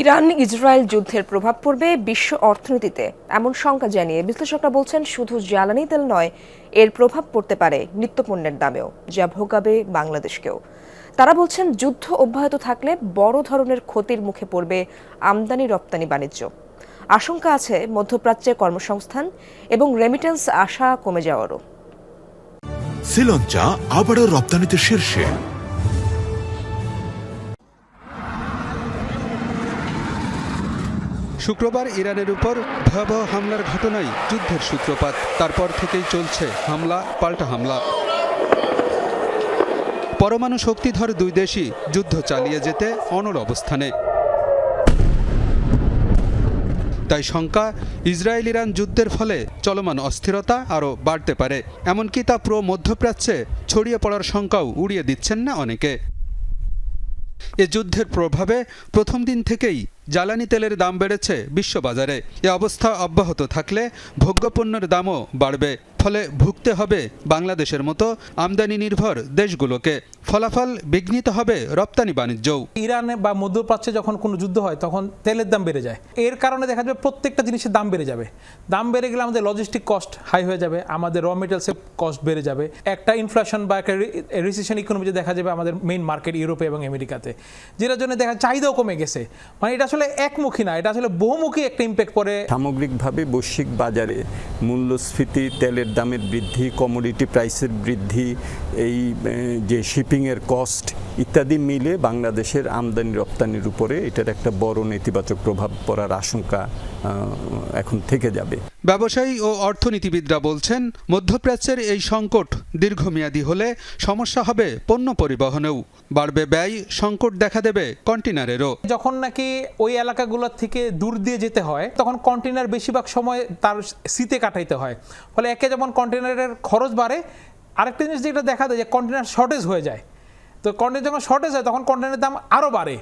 Iran Israel যুদ্ধের প্রভাব পড়বে বিশ্ব অর্থনীতিতে, এমন শঙ্কা জানিয়ে বিশ্লেষকরা বলছেন শুধু জ্বালানি তেল নয়, এর প্রভাব পড়তে পারে নিত্যপণ্যের দামেও, যা ভোগাবে বাংলাদেশকেও। তারা বলছেন যুদ্ধ অব্যাহত থাকলে বড় ধরনের ক্ষতির মুখে পড়বে আমদানি রপ্তানি বাণিজ্য। আশঙ্কা আছে মধ্যপ্রাচ্যে কর্মসংস্থান এবং রেমিটেন্স আশা কমে যাওয়ারও। শ্রীলঞ্চা আবারও রপ্তানিতে শীর্ষে। শুক্রবার ইরানের উপর ভয়াবহ হামলার ঘটনায় যুদ্ধের সূত্রপাত। তারপর থেকেই চলছে হামলা, পাল্টা হামলা। পরমাণু শক্তিধর দুই দেশই যুদ্ধ চালিয়ে যেতে অনড় অবস্থানে। তাই শঙ্কা ইসরায়েল ইরান যুদ্ধের ফলে চলমান অস্থিরতা আরও বাড়তে পারে। এমনকি তা পুরো মধ্যপ্রাচ্যে ছড়িয়ে পড়ার শঙ্কাও উড়িয়ে দিচ্ছেন না অনেকে। এ যুদ্ধের প্রভাবে প্রথম দিন থেকেই জ্বালানি তেলের দাম বেড়েছে বিশ্ববাজারে। এ অবস্থা অব্যাহত থাকলে ভোগ্যপণ্যের দামও বাড়বে। ফলে ভুগতে হবে বাংলাদেশের মতো আমদানি নির্ভর দেশগুলোকে। ফলাফল বিঘ্নিত হবে রপ্তানি বাণিজ্যও। ইরানে বা মধ্যপ্রাচ্যে যখন কোনো যুদ্ধ হয় তখন তেলের দাম বেড়ে যায়। এর কারণে দেখা যাবে প্রত্যেকটা জিনিসের দাম বেড়ে যাবে। দাম বেড়ে গেলে আমাদের লজিস্টিক কস্ট হাই হয়ে যাবে আমাদের র মেটেরিয়ালসের কস্ট বেড়ে যাবে। একটা ইনফ্লেশন বা একটা রিসেশন ইকোনমিতে দেখা যাবে আমাদের মেইন মার্কেট ইউরোপে এবং আমেরিকাতে। যেটার জন্য দেখা চাহিদাও কমে গেছে। মানে এটা আসলে একমুখী না এটা আসলে বহুমুখী একটা ইম্প্যাক্ট পড়ে। সামগ্রিকভাবে বৈশ্বিক বাজারে মূল্যস্ফীতি তেলের দামের বৃদ্ধি কমোডিটি প্রাইসের বৃদ্ধি, এই যে শিপিংয়ের কস্ট ইত্যাদি মিলে বাংলাদেশের আমদানি রপ্তানির উপরে এটার একটা বড় নেতিবাচক প্রভাব পড়ার আশঙ্কা এখন থেকে যাবে। ব্যবসায়ী ও অর্থনীতিবিদরা বলছেন মধ্যপ্রাচ্যের এই সংকট দীর্ঘমেয়াদী হলে সমস্যা হবে পণ্য পরিবহনেও। বাড়বে ব্যয় সংকট দেখা দেবে কন্টেনারেরও যখন নাকি ওই এলাকাগুলোর থেকে দূর দিয়ে যেতে হয় তখন কন্টেনার বেশিরভাগ সময় তার শীতে কাটাইতে হয়। ফলে একে যেমন কন্টেনারের খরচ বাড়ে আরেকটা জিনিস যেটা দেখা যায় যে কন্টেনার শর্টেজ হয়ে যায়। তো কন্টেনার যখন শর্টেজ হয় তখন কন্টেনারের দাম আরও বাড়ে।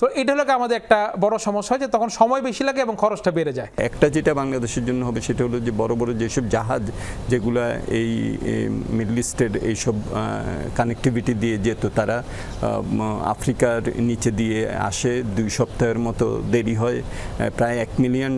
তো এটা হলো আমাদের একটা বড় সমস্যা হয় যে তখন সময় বেশি লাগে এবং খরচটা বেড়ে যায়। একটা যেটা বাংলাদেশের জন্য হবে সেটা হলো যে বড় বড় যেসব জাহাজ যেগুলা এই মিডল ইস্টের এইসব কানেক্টিভিটি দিয়ে যেত তারা আফ্রিকার নিচে দিয়ে আসে দুই সপ্তাহের মতো দেরি হয় প্রায় এক মিলিয়ন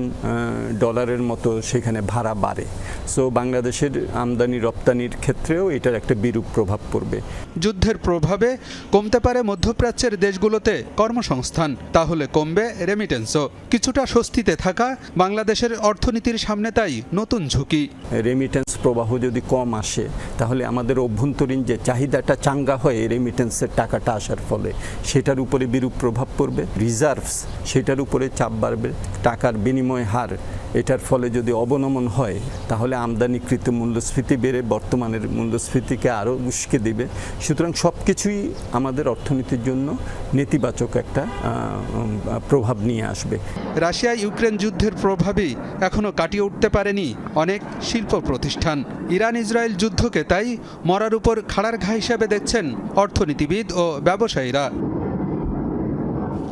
ডলারের মতো সেখানে ভাড়া বাড়ে। সো বাংলাদেশের আমদানি রপ্তানির ক্ষেত্রেও এটার একটা বিরূপ প্রভাব পড়বে। যুদ্ধের প্রভাবে কমতে পারে মধ্যপ্রাচ্যের দেশগুলোতে কর্মসংস্থান। তাহলে কমবে রেমিটেন্সও কিছুটা স্বস্তিতে থাকা বাংলাদেশের অর্থনীতির সামনে তাই নতুন ঝুঁকি। রেমিটেন্স প্রবাহ যদি কম আসে, তাহলে আমাদের অভ্যন্তরীণ যে চাহিদাটা চাঙ্গা হয় রেমিটেন্সের টাকাটা আসার ফলে সেটার উপরে বিরূপ প্রভাব পড়বে। রিজার্ভস সেটার উপরে চাপ বাড়বে। টাকার বিনিময় হার এটার ফলে যদি অবনমন হয়, তাহলে আমদানিকৃত মূল্যস্ফীতি বেড়ে বর্তমানের মূল্যস্ফীতিকে আরও উস্কে দেবে। সুতরাং সব কিছুই আমাদের অর্থনীতির জন্য নেতিবাচক একটা প্রভাব নিয়ে আসবে। রাশিয়া ইউক্রেন যুদ্ধের প্রভাবেই এখনও কাটিয়ে উঠতে পারেনি অনেক শিল্প প্রতিষ্ঠান। ইরান ইসরায়েল যুদ্ধকে তাই মরার উপর খাড়ার ঘা হিসাবে দেখছেন অর্থনীতিবিদ ও ব্যবসায়ীরা।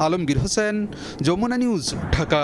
আলমগীর হোসেন, যমুনা নিউজ, ঢাকা।